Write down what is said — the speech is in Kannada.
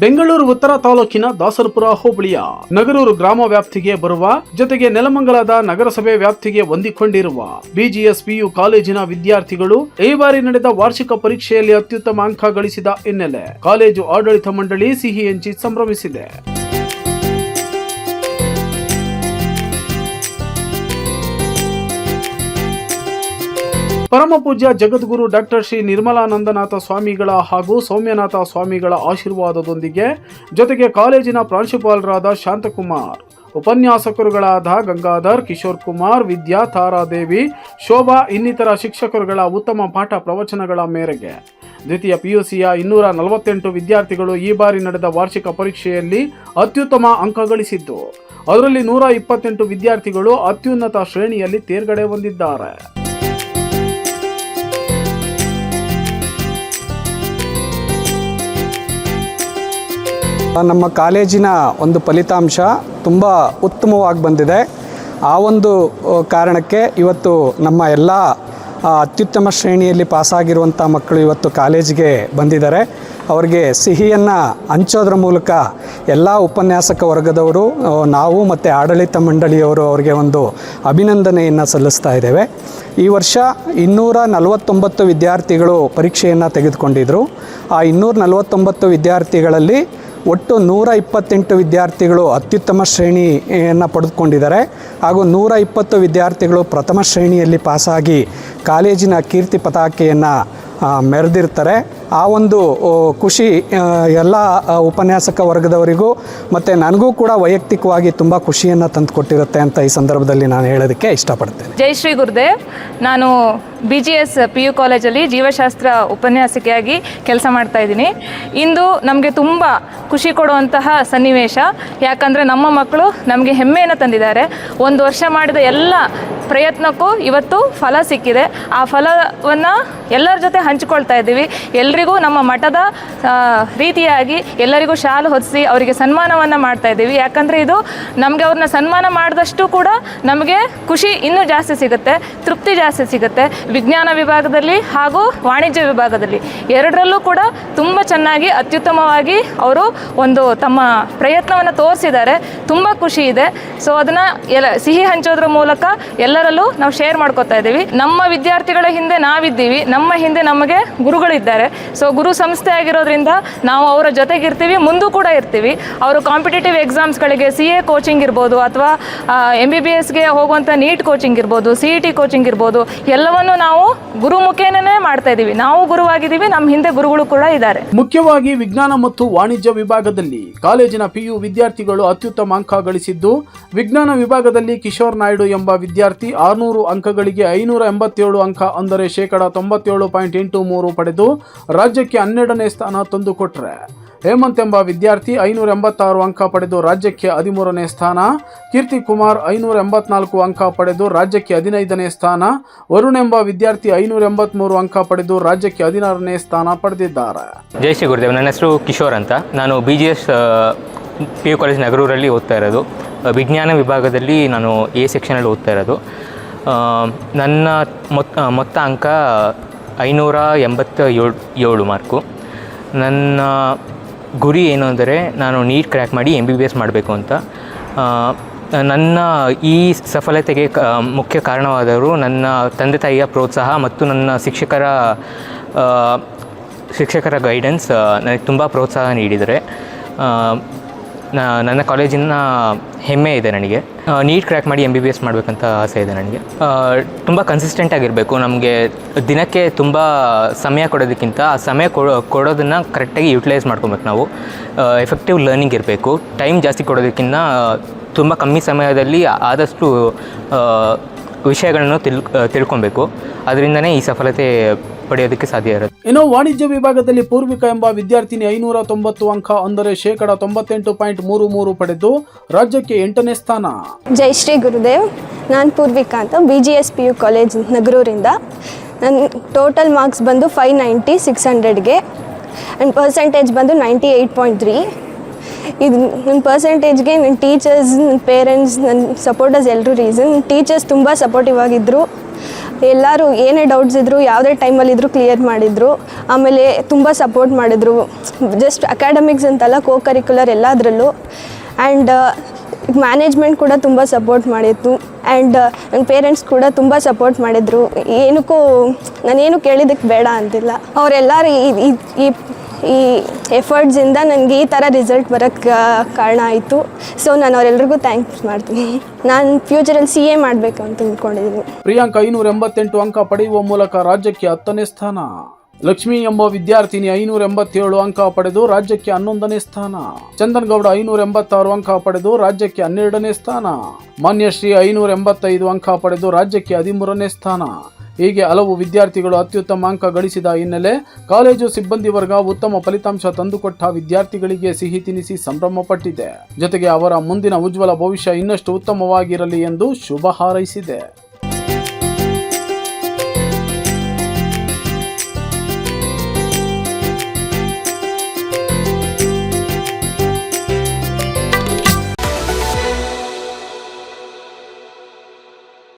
ಬೆಂಗಳೂರು ಉತ್ತರ ತಾಲೂಕಿನ ದಾಸರಪುರ ಹೋಬಳಿಯ ನಗರೂರು ಗ್ರಾಮ ವ್ಯಾಪ್ತಿಗೆ ಬರುವ ಜೊತೆಗೆ ನೆಲಮಂಗಲದ ನಗರಸಭೆ ವ್ಯಾಪ್ತಿಗೆ ಹೊಂದಿಕೊಂಡಿರುವ ಬಿಜಿಎಸ್ ಪಿಯು ಕಾಲೇಜಿನ ವಿದ್ಯಾರ್ಥಿಗಳು ಈ ಬಾರಿ ನಡೆದ ವಾರ್ಷಿಕ ಪರೀಕ್ಷೆಯಲ್ಲಿ ಅತ್ಯುತ್ತಮ ಅಂಕ ಗಳಿಸಿದ ಹಿನ್ನೆಲೆ ಕಾಲೇಜು ಆಡಳಿತ ಮಂಡಳಿ ಸಿಹಿ ಹಂಚಿ ಸಂಭ್ರಮಿಸಿದೆ. ಪರಮ ಪೂಜ್ಯ ಜಗದ್ಗುರು ಡಾಕ್ಟರ್ ಶ್ರೀ ನಿರ್ಮಲಾನಂದನಾಥ ಸ್ವಾಮಿಗಳ ಹಾಗೂ ಸೌಮ್ಯನಾಥ ಸ್ವಾಮಿಗಳ ಆಶೀರ್ವಾದದೊಂದಿಗೆ ಜೊತೆಗೆ ಕಾಲೇಜಿನ ಪ್ರಾಂಶುಪಾಲರಾದ ಶಾಂತಕುಮಾರ್, ಉಪನ್ಯಾಸಕರುಗಳಾದ ಗಂಗಾಧರ್, ಕಿಶೋರ್ ಕುಮಾರ್, ವಿದ್ಯಾ ತಾರಾದೇವಿ, ಶೋಭಾ ಇನ್ನಿತರ ಶಿಕ್ಷಕರುಗಳ ಉತ್ತಮ ಪಾಠ ಪ್ರವಚನಗಳ ಮೇರೆಗೆ. ದ್ವಿತೀಯ ಪಿಯುಸಿಯ ಇನ್ನೂರ ನಲವತ್ತೆಂಟು ವಿದ್ಯಾರ್ಥಿಗಳು ಈ ಬಾರಿ ನಡೆದ ವಾರ್ಷಿಕ ಪರೀಕ್ಷೆಯಲ್ಲಿ ಅತ್ಯುತ್ತಮ ಅಂಕ ಗಳಿಸಿದ್ದು. ಅದರಲ್ಲಿ ನೂರ ಇಪ್ಪತ್ತೆಂಟು ವಿದ್ಯಾರ್ಥಿಗಳು ಅತ್ಯುನ್ನತ ಶ್ರೇಣಿಯಲ್ಲಿ ತೇರ್ಗಡೆ ಹೊಂದಿದ್ದಾರೆ. ನಮ್ಮ ಕಾಲೇಜಿನ ಒಂದು ಫಲಿತಾಂಶ ತುಂಬ ಉತ್ತಮವಾಗಿ ಬಂದಿದೆ. ಆ ಒಂದು ಕಾರಣಕ್ಕೆ ಇವತ್ತು ನಮ್ಮ ಎಲ್ಲ ಅತ್ಯುತ್ತಮ ಶ್ರೇಣಿಯಲ್ಲಿ ಪಾಸಾಗಿರುವಂಥ ಮಕ್ಕಳು ಇವತ್ತು ಕಾಲೇಜಿಗೆ ಬಂದಿದ್ದಾರೆ. ಅವರಿಗೆ ಸಿಹಿಯನ್ನು ಹಂಚೋದ್ರ ಮೂಲಕ ಎಲ್ಲ ಉಪನ್ಯಾಸಕ ವರ್ಗದವರು ನಾವು ಮತ್ತು ಆಡಳಿತ ಮಂಡಳಿಯವರು ಅವರಿಗೆ ಒಂದು ಅಭಿನಂದನೆಯನ್ನು ಸಲ್ಲಿಸ್ತಾ ಇದ್ದೇವೆ. ಈ ವರ್ಷ ಇನ್ನೂರ ನಲವತ್ತೊಂಬತ್ತು ವಿದ್ಯಾರ್ಥಿಗಳು ಪರೀಕ್ಷೆಯನ್ನು ತೆಗೆದುಕೊಂಡಿದ್ದರು ಆ ಇನ್ನೂರ ನಲವತ್ತೊಂಬತ್ತು ವಿದ್ಯಾರ್ಥಿಗಳಲ್ಲಿ ಒಟ್ಟು ನೂರ ಇಪ್ಪತ್ತೆಂಟು ವಿದ್ಯಾರ್ಥಿಗಳು ಅತ್ಯುತ್ತಮ ಶ್ರೇಣಿಯನ್ನು ಪಡೆದುಕೊಂಡಿದ್ದಾರೆ. ಹಾಗೂ ನೂರ ಇಪ್ಪತ್ತು ವಿದ್ಯಾರ್ಥಿಗಳು ಪ್ರಥಮ ಶ್ರೇಣಿಯಲ್ಲಿ ಪಾಸಾಗಿ ಕಾಲೇಜಿನ ಕೀರ್ತಿ ಪತಾಕೆಯನ್ನು ಮೆರೆದಿರ್ತಾರೆ. ಆ ಒಂದು ಖುಷಿ ಎಲ್ಲ ಉಪನ್ಯಾಸಕ ವರ್ಗದವರಿಗೂ ಮತ್ತು ನನಗೂ ಕೂಡ ವೈಯಕ್ತಿಕವಾಗಿ ತುಂಬ ಖುಷಿಯನ್ನು ತಂದುಕೊಟ್ಟಿರುತ್ತೆ ಅಂತ ಈ ಸಂದರ್ಭದಲ್ಲಿ ನಾನು ಹೇಳೋದಕ್ಕೆ ಇಷ್ಟಪಡ್ತೇನೆ. ಜೈ ಶ್ರೀ ಗುರುದೇವ್. ನಾನು B G S P U ಕಾಲೇಜಲ್ಲಿ ಜೀವಶಾಸ್ತ್ರ ಉಪನ್ಯಾಸಕಿಯಾಗಿ ಕೆಲಸ ಮಾಡ್ತಾ ಇದ್ದೀನಿ. ಇಂದು ನಮಗೆ ತುಂಬ ಖುಷಿ ಕೊಡುವಂತಹ ಸನ್ನಿವೇಶ. ಯಾಕಂದರೆ ನಮ್ಮ ಮಕ್ಕಳು ನಮಗೆ ಹೆಮ್ಮೆಯನ್ನು ತಂದಿದ್ದಾರೆ. ಒಂದು ವರ್ಷ ಮಾಡಿದ ಎಲ್ಲ ಪ್ರಯತ್ನಕ್ಕೂ ಇವತ್ತು ಫಲ ಸಿಕ್ಕಿದೆ. ಆ ಫಲವನ್ನು ಎಲ್ಲರ ಜೊತೆ ಹಂಚಿಕೊಳ್ತಾ ಇದ್ದೀವಿ. ಎಲ್ರಿಗೂ ನಮ್ಮ ಮಠದ ರೀತಿಯಾಗಿ ಎಲ್ಲರಿಗೂ ಶಾಲು ಹೊದಿಸಿ ಅವರಿಗೆ ಸನ್ಮಾನವನ್ನು ಮಾಡ್ತಾ ಇದ್ದೀವಿ. ಯಾಕಂದರೆ ಇದು ನಮಗೆ ಅವ್ರನ್ನ ಸನ್ಮಾನ ಮಾಡಿದಷ್ಟು ಕೂಡ ನಮಗೆ ಖುಷಿ ಇನ್ನೂ ಜಾಸ್ತಿ ಸಿಗುತ್ತೆ, ತೃಪ್ತಿ ಜಾಸ್ತಿ ಸಿಗುತ್ತೆ ವಿಜ್ಞಾನ ವಿಭಾಗದಲ್ಲಿ ಹಾಗೂ ವಾಣಿಜ್ಯ ವಿಭಾಗದಲ್ಲಿ. ಎರಡರಲ್ಲೂ ಕೂಡ ತುಂಬ ಚೆನ್ನಾಗಿ, ಅತ್ಯುತ್ತಮವಾಗಿ ಅವರು ಒಂದು ತಮ್ಮ ಪ್ರಯತ್ನವನ್ನು ತೋರಿಸಿದ್ದಾರೆ. ತುಂಬ ಖುಷಿ ಇದೆ. ಸೊ ಅದನ್ನು ಎಲ್ಲ, ಸಿಹಿ ಹಂಚೋದ್ರ ಮೂಲಕ ಎಲ್ಲರಲ್ಲೂ ನಾವು ಶೇರ್ ಮಾಡ್ಕೋತಾ ಇದ್ದೀವಿ. ನಮ್ಮ ವಿದ್ಯಾರ್ಥಿಗಳ ಹಿಂದೆ ನಾವಿದ್ದೀವಿ. ನಮ್ಮ ಹಿಂದೆ ನಮಗೆ ಗುರುಗಳಿದ್ದಾರೆ. ಸೊ ಗುರು ಸಂಸ್ಥೆ ಆಗಿರೋದ್ರಿಂದ ನಾವು ಅವರ ಜೊತೆಗಿರ್ತೀವಿ ಮುಂದೂ ಕೂಡ ಇರ್ತೀವಿ. ಅವರು ಕಾಂಪಿಟೇಟಿವ್ ಎಕ್ಸಾಮ್ಸ್ಗಳಿಗೆ ಸಿ ಎ ಕೋಚಿಂಗ್ ಇರ್ಬೋದು ಅಥವಾ ಎಂ ಬಿ ಬಿ ಎಸ್ಗೆ ಹೋಗುವಂಥ ನೀಟ್ ಕೋಚಿಂಗ್ ಇರ್ಬೋದು ಸಿ ಇ ಟಿ ಕೋಚಿಂಗ್ ಇರ್ಬೋದು, ಎಲ್ಲವನ್ನು ನಾವು ಗುರು ಮುಖೇನೇ ಮಾಡ್ತಾ ಇದ್ದೀವಿ. ನಾವು ಗುರುವಾಗಿದ್ದೀವಿ, ನಮ್ಮ ಹಿಂದೆ ಗುರುಗಳು ಕೂಡ ಇದ್ದಾರೆ. ಮುಖ್ಯವಾಗಿ ವಿಜ್ಞಾನ ಮತ್ತು ವಾಣಿಜ್ಯ ವಿಭಾಗದಲ್ಲಿ ಕಾಲೇಜಿನ ಪಿಯು ವಿದ್ಯಾರ್ಥಿಗಳು ಅತ್ಯುತ್ತಮ ಅಂಕ ಗಳಿಸಿದ್ದು, ವಿಜ್ಞಾನ ವಿಭಾಗದಲ್ಲಿ ಕಿಶೋರ್ ನಾಯ್ಡು ಎಂಬ ವಿದ್ಯಾರ್ಥಿ ಆರುನೂರು ಅಂಕಗಳಿಗೆ ಐನೂರ ಎಂಬತ್ತೇಳು ಅಂಕ ಅಂದರೆ ಶೇಕಡ ತೊಂಬತ್ತೇಳು ಪಾಯಿಂಟ್ ಎಂಟು ಮೂರು ಪಡೆದು ರಾಜ್ಯಕ್ಕೆ ಹನ್ನೆರಡನೇ ಸ್ಥಾನ ತಂದುಕೊಟ್ರೆ ಹೇಮಂತ್ ಎಂಬ ವಿದ್ಯಾರ್ಥಿ ಐನೂರ ಎಂಬತ್ತಾರು ಅಂಕ ಪಡೆದು ರಾಜ್ಯಕ್ಕೆ ಹದಿಮೂರನೇ ಸ್ಥಾನ. ಕೀರ್ತಿ ಕುಮಾರ್ ಐನೂರ ಎಂಬತ್ನಾಲ್ಕು ಅಂಕ ಪಡೆದು ರಾಜ್ಯಕ್ಕೆ ಹದಿನೈದನೇ ಸ್ಥಾನ. ವರುಣ್ ಎಂಬ ವಿದ್ಯಾರ್ಥಿ ಐನೂರ ಎಂಬತ್ಮೂರು ಅಂಕ ಪಡೆದು ರಾಜ್ಯಕ್ಕೆ ಹದಿನಾರನೇ ಸ್ಥಾನ ಪಡೆದಿದ್ದಾರೆ. ಜೈ ಶ್ರೀ ಗುರುದೇವ್. ನನ್ನ ಹೆಸರು ಕಿಶೋರ್ ಅಂತ. ನಾನು B G S P U college ನಗರೂರಲ್ಲಿ ಓದ್ತಾ ಇರೋದು. ವಿಜ್ಞಾನ ವಿಭಾಗದಲ್ಲಿ ನಾನು ಎ ಸೆಕ್ಷನಲ್ಲಿ ಓದ್ತಾ ಇರೋದು. ನನ್ನ ಮೊತ್ತ ಮೊತ್ತ ಅಂಕ ಐನೂರ ಎಂಬತ್ತ ಏಳು ಏಳು ಮಾರ್ಕು. ನನ್ನ ಗುರಿ ಏನು ಅಂದರೆ ನಾನು ನೀಟ್ ಕ್ರ್ಯಾಕ್ ಮಾಡಿ ಎಂ ಬಿ ಬಿ ಎಸ್ ಮಾಡಬೇಕು ಅಂತ. ನನ್ನ ಈ ಸಫಲತೆಗೆ ಮುಖ್ಯ ಕಾರಣವಾದವರು ನನ್ನ ತಂದೆ ತಾಯಿಯ ಪ್ರೋತ್ಸಾಹ ಮತ್ತು ನನ್ನ ಶಿಕ್ಷಕರ ಶಿಕ್ಷಕರ ಗೈಡೆನ್ಸ್ ನನಗೆ ತುಂಬ ಪ್ರೋತ್ಸಾಹ ನೀಡಿದರೆ. ನನ್ನ ಕಾಲೇಜಿನ ಹೆಮ್ಮೆ ಇದೆ ನನಗೆ. ನೀಟ್ ಕ್ರ್ಯಾಕ್ ಮಾಡಿ ಎಂ ಬಿ ಬಿ ಎಸ್ ಮಾಡಬೇಕಂತ ಆಸೆ ಇದೆ ನನಗೆ. ತುಂಬ ಕನ್ಸಿಸ್ಟೆಂಟ್ ಆಗಿರಬೇಕು. ನಮಗೆ ದಿನಕ್ಕೆ ತುಂಬ ಸಮಯ ಕೊಡೋದಕ್ಕಿಂತ ಆ ಸಮಯ ಕೊಡೋ, ಕೊಡೋದನ್ನು ಕರೆಕ್ಟಾಗಿ ಯುಟಿಲೈಸ್ ಮಾಡ್ಕೊಬೇಕು ನಾವು. ಎಫೆಕ್ಟಿವ್ ಲರ್ನಿಂಗ್ ಇರಬೇಕು. ಟೈಮ್ ಜಾಸ್ತಿ ಕೊಡೋದಕ್ಕಿಂತ ತುಂಬ ಕಮ್ಮಿ ಸಮಯದಲ್ಲಿ ಆದಷ್ಟು ವಿಷಯಗಳನ್ನು ತಿಳ್ ತಿಳ್ಕೊಬೇಕು. ಅದರಿಂದನೇ ಈ ಸಫಲತೆ ಪಡೆಯೋದಕ್ಕೆ ಸಾಧ್ಯ ಇರುತ್ತೆ. ಇನ್ನು ವಾಣಿಜ್ಯ ವಿಭಾಗದಲ್ಲಿ ಪೂರ್ವಿಕ ಎಂಬ ವಿದ್ಯಾರ್ಥಿನಿ ಐನೂರ ತೊಂಬತ್ತು ಅಂಕ ಅಂದರೆ ಶೇಕಡ ತೊಂಬತ್ತೆಂಟು ಪಾಯಿಂಟ್ ಮೂರು ಮೂರು ಪಡೆದು ರಾಜ್ಯಕ್ಕೆ ಎಂಟನೇ ಸ್ಥಾನ. ಜೈ ಶ್ರೀ ಗುರುದೇವ್. ನಾನು ಪೂರ್ವಿಕ ಅಂತ B G S P U college ನಗರೂರಿಂದ. ನನ್ನ ಟೋಟಲ್ ಮಾರ್ಕ್ಸ್ ಬಂದು ಫೈವ್ ನೈಂಟಿ ಸಿಕ್ಸ್ ಹಂಡ್ರೆಡ್ಗೆ ಆ್ಯಂಡ್ ಪರ್ಸೆಂಟೇಜ್ ಬಂದು ನೈಂಟಿ ಏಯ್ಟ್ ಪಾಯಿಂಟ್ ತ್ರೀ ಇದು ನನ್ನ ಪರ್ಸೆಂಟೇಜ್ಗೆ ನನ್ನ ಟೀಚರ್ಸ್ ನನ್ನ ಪೇರೆಂಟ್ಸ್ ನನ್ನ ಸಪೋರ್ಟರ್ಸ್ ಎಲ್ಲರೂ ರೀಸನ್ ಟೀಚರ್ಸ್ ತುಂಬ ಸಪೋರ್ಟಿವ್ ಆಗಿದ್ದರು ಎಲ್ಲರೂ ಏನೇ ಡೌಟ್ಸ್ ಇದ್ದರು ಯಾವುದೇ ಟೈಮಲ್ಲಿ ಇದ್ದರೂ ಕ್ಲಿಯರ್ ಮಾಡಿದರು. ಆಮೇಲೆ ತುಂಬ ಸಪೋರ್ಟ್ ಮಾಡಿದರು. ಜಸ್ಟ್ ಅಕಾಡೆಮಿಕ್ಸ್ ಅಂತಲ್ಲ ಕೋ ಕರಿಕ್ಯುಲರ್ ಎಲ್ಲದರಲ್ಲೂ ಆ್ಯಂಡ್ ಮ್ಯಾನೇಜ್ಮೆಂಟ್ ಕೂಡ ತುಂಬ ಸಪೋರ್ಟ್ ಮಾಡಿತ್ತು. ಆ್ಯಂಡ್ ನನ್ನ ಪೇರೆಂಟ್ಸ್ ಕೂಡ ತುಂಬ ಸಪೋರ್ಟ್ ಮಾಡಿದರು. ಏನಕ್ಕೂ, ನಾನೇನು ಕೇಳಿದ್ದಕ್ಕೆ ಬೇಡ ಅಂತಿಲ್ಲ. ಅವರೆಲ್ಲರೂ ಈ ಈ ಎಫರ್ಟ್ಸಿಂದ ನನಗೆ ಈ ಥರ ರಿಸಲ್ಟ್ ಬರೋಕ್ಕೆ ಕಾರಣ ಆಯಿತು. ಸೊ ನಾನು ಅವರೆಲ್ಲರಿಗೂ ಥ್ಯಾಂಕ್ಸ್ ಮಾಡ್ತೀನಿ. ನಾನು ಫ್ಯೂಚರಲ್ಲಿ ಸಿ ಎ ಮಾಡಬೇಕು ಅಂತ ಅಂದ್ಕೊಂಡಿದ್ದೀನಿ ಪ್ರಿಯಾಂಕ ಐನೂರ ಎಂಬತ್ತೆಂಟು ಅಂಕ ಪಡೆಯುವ ಮೂಲಕ ರಾಜ್ಯಕ್ಕೆ ಹತ್ತನೇ ಸ್ಥಾನ. ಲಕ್ಷ್ಮಿ ಎಂಬ ವಿದ್ಯಾರ್ಥಿನಿ ಐನೂರ ಎಂಬತ್ತೇಳು ಅಂಕ ಪಡೆದು ರಾಜ್ಯಕ್ಕೆ ಹನ್ನೊಂದನೇ ಸ್ಥಾನ. ಚಂದನ್ ಗೌಡ ಐನೂರ ಎಂಬತ್ತಾರು ಅಂಕ ಪಡೆದು ರಾಜ್ಯಕ್ಕೆ ಹನ್ನೆರಡನೇ ಸ್ಥಾನ. ಮಾನ್ಯಶ್ರೀ ಐನೂರ ಎಂಬತ್ತೈದು ಅಂಕ ಪಡೆದು ರಾಜ್ಯಕ್ಕೆ ಹದಿಮೂರನೇ ಸ್ಥಾನ. ಹೀಗೆ ಹಲವು ವಿದ್ಯಾರ್ಥಿಗಳು ಅತ್ಯುತ್ತಮ ಅಂಕ ಗಳಿಸಿದ ಹಿನ್ನೆಲೆ ಕಾಲೇಜು ಸಿಬ್ಬಂದಿ ವರ್ಗ ಉತ್ತಮ ಫಲಿತಾಂಶ ತಂದುಕೊಟ್ಟ ವಿದ್ಯಾರ್ಥಿಗಳಿಗೆ ಸಿಹಿ ತಿನಿಸಿ ಸಂಭ್ರಮಪಟ್ಟಿದೆ ಜೊತೆಗೆ ಅವರ ಮುಂದಿನ ಉಜ್ವಲ ಭವಿಷ್ಯ ಇನ್ನಷ್ಟು ಉತ್ತಮವಾಗಿರಲಿ ಎಂದು ಶುಭ ಹಾರೈಸಿದೆ.